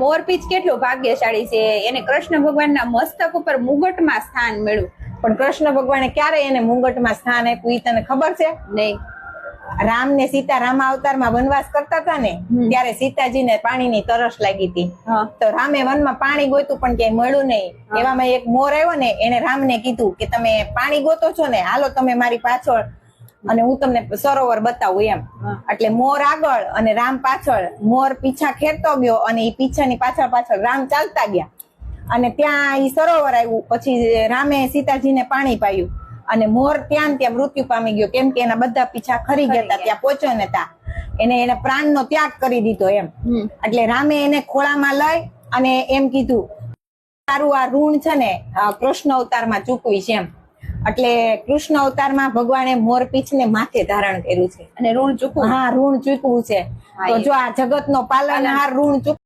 મોરપીંછ કેટલો ભાગ્યશાળી છે? એને કૃષ્ણ ભગવાનના મસ્તક ઉપર મુગટમાં સ્થાન મળ્યું. પણ કૃષ્ણ ભગવાને ક્યારે એને મુગટમાં સ્થાન આપ્યું એ તને ખબર છે? નહીં. રામ ને સીતા રામ અવતારમાં વનવાસ કરતા હતા ને. ત્યારે સીતાજીને પાણીની તરસ લાગી હતી. તો રામે વનમાં પાણી ગોતું પણ ક્યાંય મળ્યું નહીં. એવામાં એક મોર આવ્યો ને એને રામને કીધું કે તમે પાણી ગોતો છો ને હાલો તમે મારી પાછળ અને હું તમને સરોવર બતાવું એમ. એટલે મોર આગળ અને રામ પાછળ મોર પીછા ખેરતો ગયો અને એ પીછાની પાછળ પાછળ રામ ચાલતા ગયા. અને ત્યાં એ સરોવર આવ્યું પછી રામે સીતાજીને પાણી પાયું. અને મોર ત્યાં ત્યાં મૃત્યુ પામી ગયો કેમ કે એના બધા પીછા ખરી ગયા ત્યાં પહોંચ્યો ને તા એને એના પ્રાણનો ત્યાગ કરી દીધો એમ. એટલે રામે એને ખોળામાં લઈ અને એમ કીધું તારું આ ઋણ છે ને કૃષ્ણ અવતારમાં ચૂકવીશ એમ. એટલે કૃષ્ણ અવતારમાં ભગવાને મોરપીંછને માથે ધારણ કર્યું છે. અને ઋણ ચૂકવું? હા ઋણ ચૂકવું છે. તો. જો આ જગતનો પાલનહાર ઋણ ચૂક